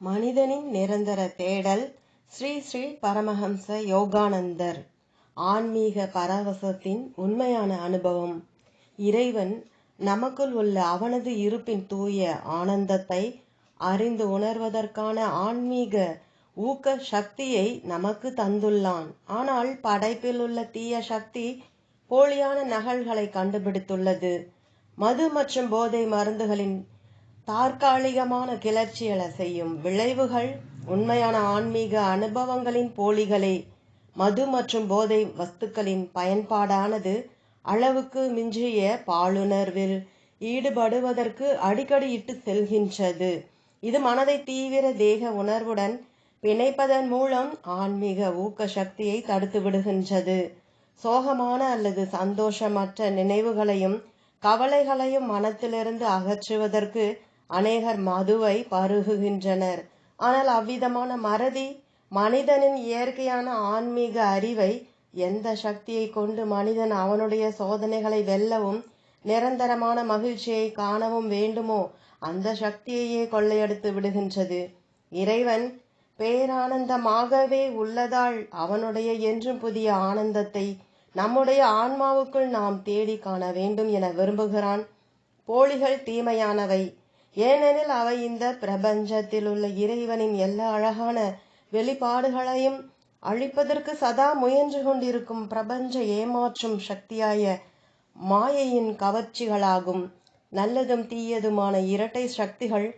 மனிதனின் நிரந்தர தேடல் ஸ்ரீ ஸ்ரீ பரமஹம்ச யோகானந்தர். ஆன்மீக பரவசத்தின் உண்மையான அனுபவம். இறைவன் நமக்குள் உள்ள அவனது இருப்பின் தூய ஆனந்தத்தை அறிந்து உணர்வதற்கான ஆன்மீக ஊக்க சக்தியை நமக்கு தந்துள்ளான். ஆனால் படைப்பில் உள்ள தீய சக்தி போலியான நகல்களை கண்டுபிடித்துள்ளது. மது மற்றும் போதை மருந்துகளின் தற்காலிகமான கிளர்ச்சியல செய்யும் விளைவுகள் உண்மையான ஆன்மீக அனுபவங்களின் போலிகளே மது மற்றும் போதை வஸ்துக்களின் பயன்பாடானது அளவுக்கு மிஞ்சிய பாலுணர்வில் ஈடுபடுவதற்கு அடிக்கடி இட்டு செல்கின்றது. இது மனதை தீவிர தேக உணர்வுடன் பிணைப்பதன் மூலம் ஆன்மீக ஊக்க சக்தியை தடுத்து விடுகின்றது. சோகமான அல்லது சந்தோஷமற்ற நினைவுகளையும் கவலைகளையும் மனத்திலிருந்து அகற்றுவதற்கு அநேகர் மதுவை பருகுகின்றனர். ஆனால் அவ்விதமான மறதி மனிதனின் இயற்கையான ஆன்மீக அறிவை எந்த சக்தியை கொண்டு மனிதன் அவனுடைய சோதனைகளை வெல்லவும் நிரந்தரமான மகிழ்ச்சியை காணவும் வேண்டுமோ அந்த சக்தியையே கொள்ளையடித்து விடுகின்றது. இறைவன் பேரானந்தமாகவே உள்ளதால் அவனுடைய என்றும் புதிய ஆனந்தத்தை நம்முடைய ஆன்மாவுக்குள் நாம் தேடி காண வேண்டும் என விரும்புகிறான். போலிகள் தீமையானவை. ஏனெனில் அவை இந்த பிரபஞ்சத்தில் உள்ள இறைவனின் எல்லா அழகான வெளிப்பாடுகளையும் அழிப்பதற்கு சதா முயன்று கொண்டிருக்கும் பிரபஞ்ச ஏமாற்றும் சக்தியாய மாயையின் கவர்ச்சிகளாகும். நல்லதும் தீயதுமான இரட்டை சக்திகள்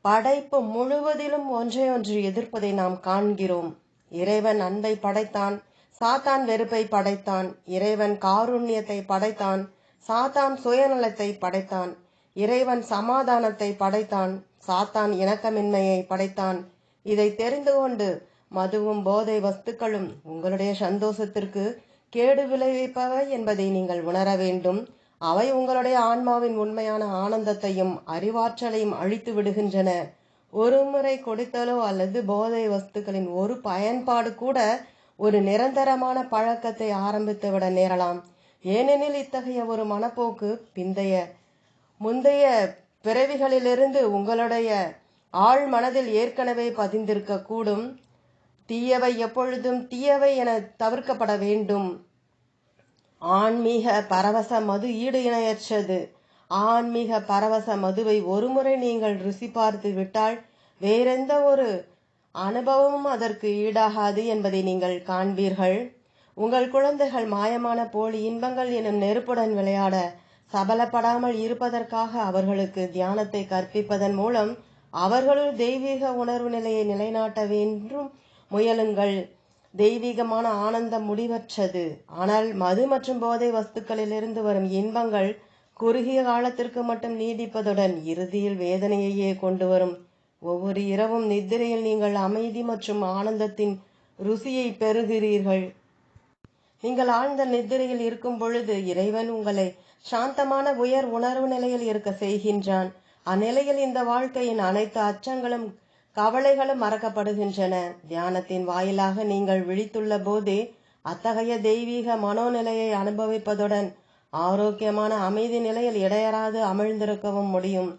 படைப்பு முழுவதிலும் ஒன்றையொன்று எதிர்ப்பதை நாம் காண்கிறோம். இறைவன் அன்பை படைத்தான் சாத்தான் வெறுப்பை படைத்தான் இறைவன் காருண்யத்தை படைத்தான் சாத்தான் சுயநலத்தை படைத்தான். இறைவன் சமாதானத்தை படைத்தான் சாத்தான் இணக்கமின்மையை படைத்தான். இதை தெரிந்து கொண்டு மதுவும் போதை வஸ்துக்களும் உங்களுடைய சந்தோஷத்திற்கு கேடு விளைவிப்பவை என்பதை நீங்கள் உணர வேண்டும். அவை உங்களுடைய ஆன்மாவின் உண்மையான ஆனந்தத்தையும் அறிவாற்றலையும் அழித்து விடுகின்றன. ஒரு முறை கொடுத்தலோ அல்லது போதை வஸ்துக்களின் ஒரு பயன்பாடு கூட ஒரு நிரந்தரமான பழக்கத்தை ஆரம்பித்துவிட நேரலாம். ஏனெனில் இத்தகைய ஒரு மனப்போக்கு பிந்தைய முந்தைய பிறவிகளிலிருந்து உங்களுடைய ஆழ் மனதில் ஏற்கனவே பதிந்திருக்க கூடும் தீயவை எப்பொழுதும் தீயவை என தவிர்க்கப்பட வேண்டும். ஆன்மீக பரவச மது ஈடு இணையற்றது. ஆன்மீக பரவச மதுவை ஒருமுறை நீங்கள் ருசி பார்த்து விட்டால் வேறெந்த ஒரு அனுபவமும் அதற்கு ஈடாகாது என்பதை நீங்கள் காண்பீர்கள். உங்கள் குழந்தைகள் மாயமான போலி இன்பங்கள் எனும் நெருப்புடன் விளையாட சபலப்படாமல் இருப்பதற்காக அவர்களுக்கு தியானத்தை கற்பிப்பதன் மூலம் அவர்களுள் தெய்வீக உணர்வு நிலையை நிலைநாட்ட வேண்டும் முயலுங்கள். தெய்வீகமான ஆனந்தம் முடிவற்றது. ஆனால் மது மற்றும் போதை வஸ்துக்களிலிருந்து வரும் இன்பங்கள் குறுகிய காலத்திற்கு மட்டும் நீடிப்பதுடன் இறுதியில் வேதனையையே கொண்டு வரும். ஒவ்வொரு இரவும் நித்திரையில் நீங்கள் அமைதி மற்றும் ஆனந்தத்தின் ருசியை பெறுகிறீர்கள். நீங்கள் ஆழ்ந்த நித்திரையில் இருக்கும் பொழுது இறைவன் உங்களை சாந்தமான உயர் உணர்வு நிலையில் இருக்க செய்கின்றான். அந்நிலையில் இந்த வாழ்க்கையின் அனைத்து அச்சங்களும் கவலைகளும் மறக்கப்படுகின்றன. தியானத்தின் வாயிலாக நீங்கள் விழித்துள்ள போதே அத்தகைய தெய்வீக மனோநிலையை அனுபவிப்பதுடன் ஆரோக்கியமான அமைதி நிலையில் இடையறாது அமிழ்ந்திருக்கவும் முடியும்.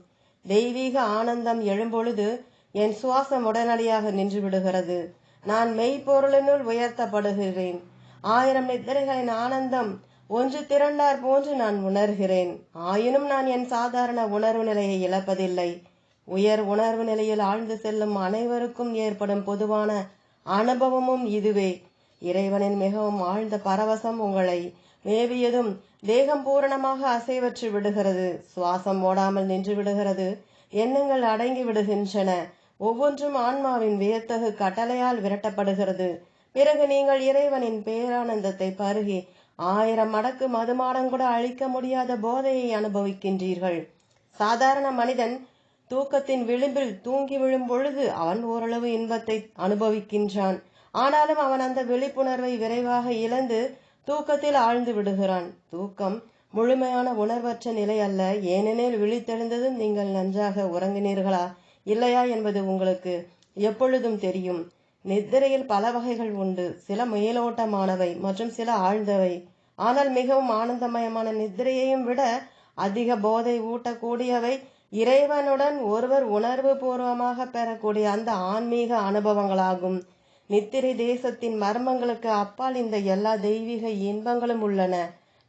தெய்வீக ஆனந்தம் எழும்பொழுது என் சுவாசம் உடனடியாக நின்று விடுகிறது நான் மெய்ப்பொருளினுள் உயர்த்தப்படுகிறேன். ஆயிரம் நித்திரைகளின் ஆனந்தம் ஒன்று திரண்டார் போன்று நான் உணர்கிறேன். ஆயினும் நான் என் சாதாரண உணர்வு நிலையை இழப்பதில்லை. உயர் உணர்வு நிலையில் ஆழ்ந்து செல்லும் அனைவருக்கும் ஏற்படும் பொதுவான அனுபவமும் இதுவே. இறைவனின் மிகவும் ஆழ்ந்த பரவசம் உங்களை மேவியதும் தேகம் பூரணமாக அசைவற்று விடுகிறது. சுவாசம் ஓடாமல் நின்று விடுகிறது. எண்ணங்கள் அடங்கி விடுகின்றன. ஒவ்வொன்றும் ஆன்மாவின் வியத்தகு கட்டளையால் விரட்டப்படுகிறது. பிறகு நீங்கள் இறைவனின் பேரானந்தத்தை பருகி ஆயிரம் மடக்கு மதுமாடம் கூட அழிக்க முடியாத போதையை அனுபவிக்கின்றீர்கள். சாதாரண மனிதன் தூக்கத்தின் விளிம்பில் தூங்கி விழும் பொழுது அவன் ஓரளவு இன்பத்தை அனுபவிக்கின்றான். ஆனாலும் அவன் அந்த விழிப்புணர்வை விரைவாக இழந்து தூக்கத்தில் ஆழ்ந்து விடுகிறான். தூக்கம் முழுமையான உணர்வற்ற நிலை அல்ல. ஏனெனில் விழித்தெழுந்ததும் நீங்கள் நன்றாக உறங்கினீர்களா? இல்லையா என்பது உங்களுக்கு எப்பொழுதும் தெரியும். நித்திரையில் பல வகைகள் உண்டு. சில மேலோட்டமானவை மற்றும் சில ஆழ்ந்தவை. ஆனால் மிகவும் ஆனந்தமயமான நித்திரையையும் விட அதிக போதை ஊட்டக்கூடியவை இறைவனுடன் ஒருவர் உணர்வு பூர்வமாக பெறக்கூடிய அந்த ஆன்மீக அனுபவங்களாகும். நித்திரை தேசத்தின் மர்மங்களுக்கு அப்பால் இந்த எல்லா தெய்வீக இன்பங்களும் உள்ளன.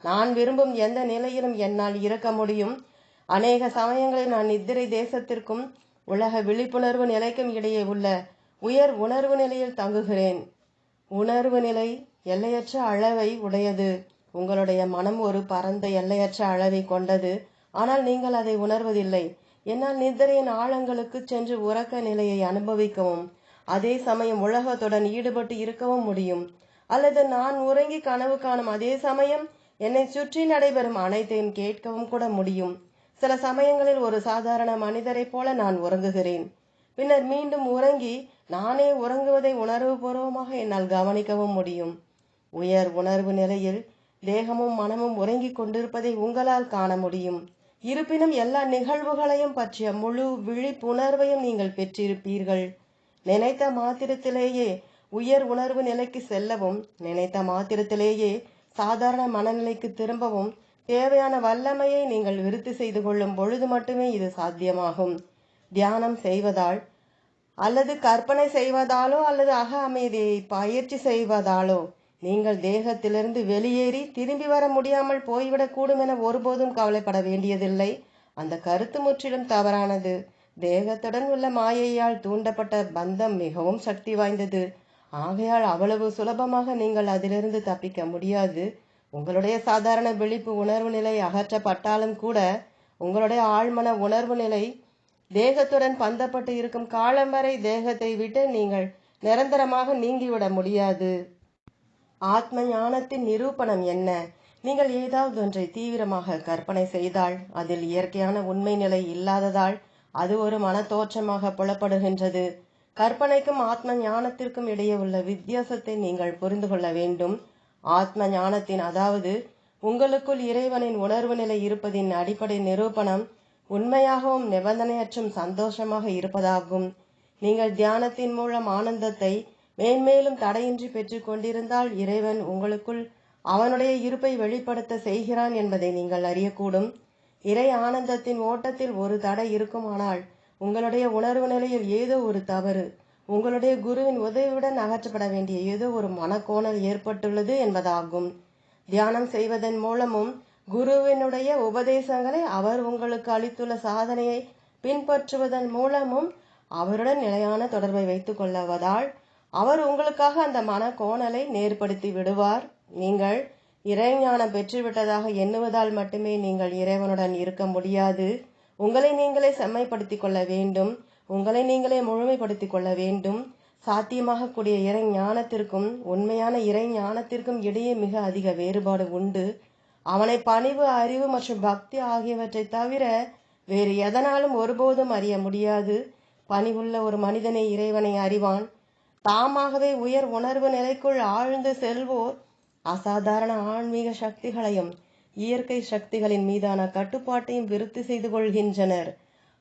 நான் விரும்பும் எந்த நிலையிலும் என்னால் இருக்க முடியும். அநேக சமயங்களில் நான் நித்திரை தேசத்திற்கும் உலக விழிப்புணர்வு நிலைக்கும் இடையே உள்ள உயர் உணர்வு நிலையில் தங்குகிறேன். உணர்வு நிலை எல்லையற்ற அளவை உடையது. உங்களுடைய மனம் ஒரு பரந்த எல்லையற்ற அளவை கொண்டது. ஆனால் நீங்கள் அதை உணர்வதில்லை. என்னால் நிதிரையின் ஆழங்களுக்கு சென்று உறக்க நிலையை அனுபவிக்கவும் அதே சமயம் உலகத்துடன் ஈடுபட்டு இருக்கவும் முடியும். அல்லது நான் உறங்கி கனவு காணும் அதே சமயம் என்னை சுற்றி நடைபெறும் அனைத்தையும் கேட்கவும் கூட முடியும். சில சமயங்களில் ஒரு சாதாரண மனிதரைப் போல நான் உறங்குகிறேன். பின்னர் மீண்டும் உறங்கி நானே உறங்குவதை உணர்வுபூர்வமாக என்னால் கவனிக்கவும் முடியும். உயர் உணர்வு நிலையில் தேகமும் மனமும் உறங்கிக் கொண்டிருப்பதை உங்களால் காண முடியும். இருப்பினும் எல்லா நிகழ்வுகளையும் பற்றிய முழு விழிப்புணர்வையும் நீங்கள் பெற்றிருப்பீர்கள். நினைத்த மாத்திரத்திலேயே உயர் உணர்வு நிலைக்கு செல்லவும் நினைத்த மாத்திரத்திலேயே சாதாரண மனநிலைக்கு திரும்பவும் தேவையான வல்லமையை நீங்கள் விருத்தி செய்து கொள்ளும் பொழுது மட்டுமே இது சாத்தியமாகும். தியானம் செய்வதால் அல்லது கற்பனை செய்வதாலோ அல்லது அக அமைதியை பயிற்சி செய்வதாலோ நீங்கள் தேகத்திலிருந்து வெளியேறி திரும்பி வர முடியாமல் போய்விடக்கூடும் என ஒருபோதும் கவலைப்பட வேண்டியதில்லை. அந்த கருத்து முற்றிலும் தவறானது. தேகத்துடன் உள்ள மாயையால் தூண்டப்பட்ட பந்தம் மிகவும் சக்தி வாய்ந்தது. ஆகையால் அவ்வளவு சுலபமாக நீங்கள் அதிலிருந்து தப்பிக்க முடியாது. உங்களுடைய சாதாரண விழிப்பு உணர்வு நிலை அகற்றப்பட்டாலும் கூட உங்களுடைய ஆழ்மன உணர்வு நிலை தேகத்துடன் பந்தப்பட்டு இருக்கும் காலம் வரை தேகத்தை விட்டு நீங்கள் நிரந்தரமாக நீங்கிவிட முடியாது. ஆத்ம ஞானத்தின் நிரூபணம் என்ன? நீங்கள் ஏதாவது ஒன்றை தீவிரமாக கற்பனை செய்தால் அதில் இயற்கையான உண்மை நிலை இல்லாததால் அது ஒரு மனத்தோற்றமாக புலப்படுகின்றது. கற்பனைக்கும் ஆத்ம ஞானத்திற்கும் இடையே உள்ள வித்தியாசத்தை நீங்கள் புரிந்து கொள்ள வேண்டும். ஆத்ம ஞானத்தின் அதாவது உங்களுக்குள் இறைவனின் உணர்வு நிலை இருப்பதின் அடிப்படை நிரூபணம் உண்மையாகவும் நிபந்தனையற்றும் சந்தோஷமாக இருப்பதாகும். நீங்கள் தியானத்தின் மூலம் ஆனந்தத்தை மேன்மேலும் தடையின்றி பெற்று கொண்டிருந்தால் இறைவன் உங்களுக்குள் அவனுடைய இருப்பை வெளிப்படுத்த செய்கிறான் என்பதை நீங்கள் அறியக்கூடும். இறை ஆனந்தத்தின் ஓட்டத்தில் ஒரு தடை இருக்குமானால் உங்களுடைய உணர்வு நிலையில் ஏதோ ஒரு தவறு உங்களுடைய குருவின் உதவியுடன் அகற்றப்பட வேண்டிய ஏதோ ஒரு மனக்கோணல் ஏற்பட்டுள்ளது என்பதாகும். தியானம் செய்வதன் மூலமும் குருவினுடைய உபதேசங்களை அவர் உங்களுக்கு அளித்துள்ள சாதனையை பின்பற்றுவதன் மூலமும் அவருடன் நிலையான தொடர்பை வைத்துக் கொள்ளவதால் அவர் உங்களுக்காக அந்த மனக்கோணலை நேர்படுத்தி விடுவார். நீங்கள் இறைஞானம் பெற்றுவிட்டதாக எண்ணுவதால் மட்டுமே நீங்கள் இறைவனுடன் இருக்க முடியாது. உங்களை நீங்களே செம்மைப்படுத்திக் கொள்ள வேண்டும். உங்களை நீங்களே முழுமைப்படுத்திக் கொள்ள வேண்டும். சாத்தியமாகக்கூடிய இறை ஞானத்திற்கும் உண்மையான இறை ஞானத்திற்கும் இடையே மிக அதிக வேறுபாடு உண்டு. அவனை பணிவு அறிவு மற்றும் பக்தி ஆகியவற்றை தவிர வேறு எதனாலும் ஒருபோதும் அறிய முடியாது. பணிவுள்ள ஒரு மனிதனை இறைவனை அறிவான். தாமாகவே உயர் உணர்வு நிலைக்குள் ஆழ்ந்து செல்வோர் அசாதாரண ஆன்மீக சக்திகளையும் இயற்கை சக்திகளின் மீதான கட்டுப்பாட்டையும் விருத்தி செய்து கொள்கின்றனர்.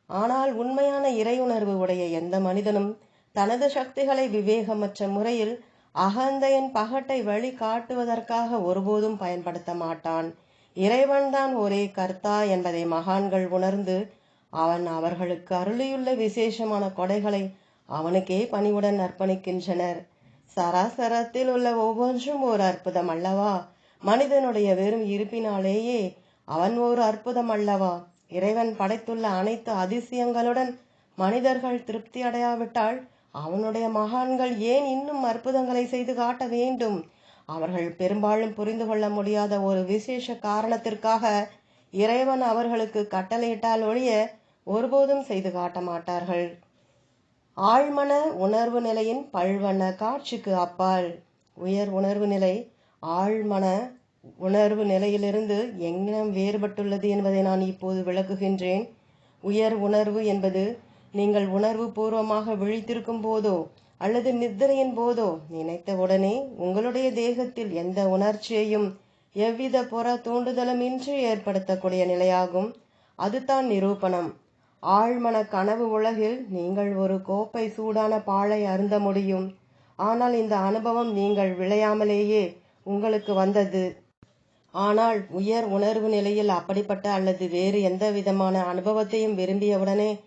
ஆனால் உண்மையான இறையுணர்வு உடைய எந்த மனிதனும் தனது சக்திகளை விவேகமற்ற முறையில் அகந்தையின் பகட்டை வழி காட்டுவதற்காக ஒருபோதும் பயன்படுத்த மாட்டான். இறைவன்தான் ஒரே கர்த்தா என்பதை மகான்கள் உணர்ந்து அவன் அவர்களுக்கு அருளியுள்ள விசேஷமான கொடைகளை அவனுக்கே பணிவுடன் அர்ப்பணிக்கின்றனர். சராசரத்தில் உள்ள ஒவ்வொன்றும் ஒரு அற்புதம் அல்லவா? மனிதனுடைய வெறும் இருப்பினாலேயே அவன் ஒரு அற்புதம் அல்லவா? இறைவன் படைத்துள்ள அனைத்து அதிசயங்களுடன் மனிதர்கள் திருப்தி அடையாவிட்டால் அவனுடைய மகான்கள் ஏன் இன்னும் அற்புதங்களை செய்து காட்ட வேண்டும்? அவர்கள் பெரும்பாலும் புரிந்து கொள்ள முடியாத ஒரு விசேஷ காரணத்திற்காக இறைவன் அவர்களுக்கு கட்டளையிட்டால் ஒழிய ஒருபோதும் செய்து காட்ட மாட்டார்கள். ஆழ்மன உணர்வு நிலையின் பல்வண்ண காட்சிக்கு அப்பால். உயர் உணர்வு நிலை ஆழ்மன உணர்வு நிலையிலிருந்து எங்னம் வேறுபட்டுள்ளது என்பதை நான் இப்போது விளக்குகின்றேன். உயர் உணர்வு என்பது நீங்கள் உணர்வு பூர்வமாக விழித்திருக்கும் போதோ அல்லது நித்திரையின் போதோ நினைத்த உடனே உங்களுடைய தேகத்தில் எந்த உணர்ச்சியையும் எவ்வித புற தூண்டுதலுமின்றி ஏற்படுத்தக்கூடிய நிலையாகும். அதுதான் நிரூபணம். ஆழ்மன கனவு உலகில் நீங்கள் ஒரு கோப்பை சூடான பாலை அருந்த முடியும். ஆனால் இந்த அனுபவம் நீங்கள் விளையாமலேயே உங்களுக்கு வந்தது. ஆனால் உயர் உணர்வு நிலையில் அப்படிப்பட்ட அல்லது வேறு எந்த விதமான அனுபவத்தையும் விரும்பியவுடனே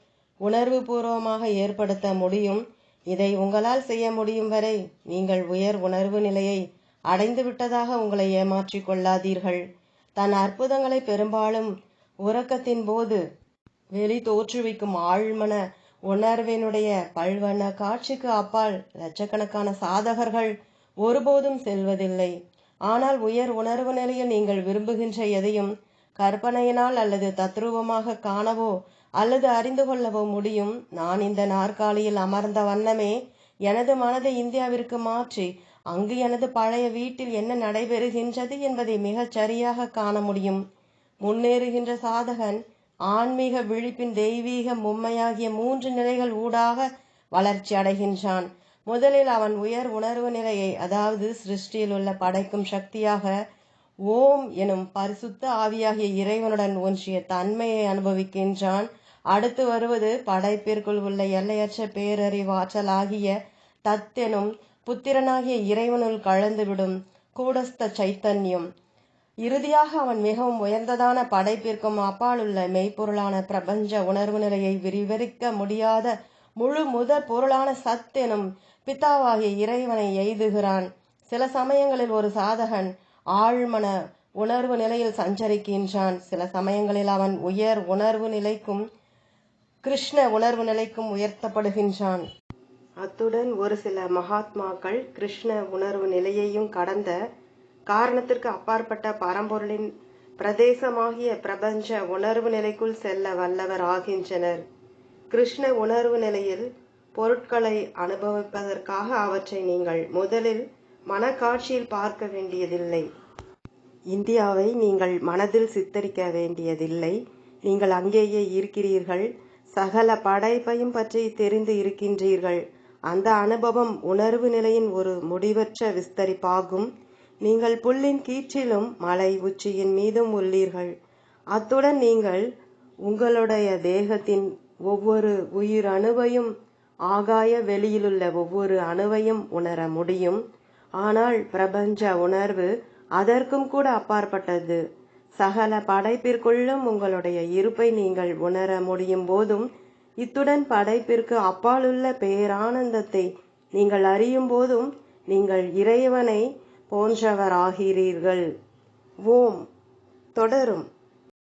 உணர்வு பூர்வமாக ஏற்படுத்த முடியும். இதை உங்களால் செய்ய முடியும் வரை நீங்கள் உயர் உணர்வு நிலையை அடைந்து விட்டதாக உங்களை ஏமாற்றிக் கொள்ளாதீர்கள். தன் அற்புதங்களை பெரும்பாலும் உறக்கத்தின் போது வெளி தோற்றுவிக்கும் ஆழ்மன உணர்வினுடைய பல்வண்ண காட்சிக்கு அப்பால் லட்சக்கணக்கான சாதகர்கள் ஒருபோதும் செல்வதில்லை. ஆனால் உயர் உணர்வு நிலையில் நீங்கள் விரும்புகின்ற எதையும் கற்பனையினால் அல்லது தத்ரூபமாக காணவோ அல்லது அறிந்து கொள்ளவோ முடியும். நான் இந்த நாற்காலியில் அமர்ந்த வண்ணமே எனது மனதை இந்தியாவிற்கு மாற்றி அங்கு எனது பழைய வீட்டில் என்ன நடைபெறுகின்றது என்பதை மிகச் சரியாக காண முடியும். முன்னேறுகின்ற சாதகன் ஆன்மீக விழிப்பின் தெய்வீக மும்மையாகிய மூன்று நிலைகள் ஊடாக வளர்ச்சி அடைகின்றான். முதலில் அவன் உயர் உணர்வு நிலையை அதாவது சிருஷ்டியில் உள்ள படைக்கும் சக்தியாக ஓம் எனும் பரிசுத்த ஆவியாகிய இறைவனுடன் ஒன்றிய தன்மையை அனுபவிக்கின்றான். அடுத்து வருவது படைப்பிற்குள் உள்ள எல்லையற்ற பேரறிவாற்றல் ஆகிய தத்தெனும் புத்திரனாகிய இறைவனுள் கலந்துவிடும் கூடஸ்த சைத்தன்யம். இறுதியாக அவன் மிகவும் உயர்ந்ததான படைப்பிற்கும் அப்பாலுள்ள மெய்ப்பொருளான பிரபஞ்ச உணர்வு நிலையை விரிவரிக்க முடியாத முழு முதற் பொருளான சத் எனும் இறைவனை எய்துகிறான். சில சமயங்களில் ஒரு சாதகன் ஆழ்மன உணர்வு நிலையில் சஞ்சரிக்கின்றான். சில சமயங்களில் அவன் உயர் உணர்வு நிலைக்கும் கிருஷ்ண உணர்வு நிலைக்கும் உயர்த்தப்படுகின்றான். அத்துடன் ஒரு சில மகாத்மாக்கள் கிருஷ்ண உணர்வு நிலையையும் கடந்த காரணத்திற்கு அப்பாற்பட்ட பரம்பொருளின் பிரதேசமாகிய பிரபஞ்ச உணர்வு நிலைக்குள் செல்ல வல்லவர் ஆகின்றனர். கிருஷ்ண உணர்வு நிலையில் பொருட்களை அனுபவிப்பதற்காக அவற்றை நீங்கள் முதலில் மனக்காட்சியில் பார்க்க வேண்டியதில்லை. இந்தியாவை நீங்கள் மனதில் சித்தரிக்க வேண்டியதில்லை. நீங்கள் அங்கேயே இருக்கிறீர்கள். சகல படைப்பையும் பற்றி தெரிந்து இருக்கின்றீர்கள். அந்த அனுபவம் உணர்வு நிலையின் ஒரு முடிவற்ற விஸ்தரிப்பாகும். நீங்கள் புல்லின் கீற்றிலும் மலை உச்சியின் மீதும் உள்ளீர்கள். அத்துடன் நீங்கள் உங்களுடைய தேகத்தின் ஒவ்வொரு உயிர் அணுவையும் ஆகாய வெளியிலுள்ள ஒவ்வொரு அணுவையும் உணர முடியும். ஆனால் பிரபஞ்ச உணர்வு அதற்கும் கூட அப்பாற்பட்டது. சகல படைப்பிற்குள்ளும் உங்களுடைய இருப்பை நீங்கள் உணர முடியும் போதும் இத்துடன் படைப்பிற்கு அப்பாலுள்ள பேரானந்தத்தை நீங்கள் அறியும் போதும் நீங்கள் இறைவனை போன்றவராகிறீர்கள். ஓம். தொடரும்.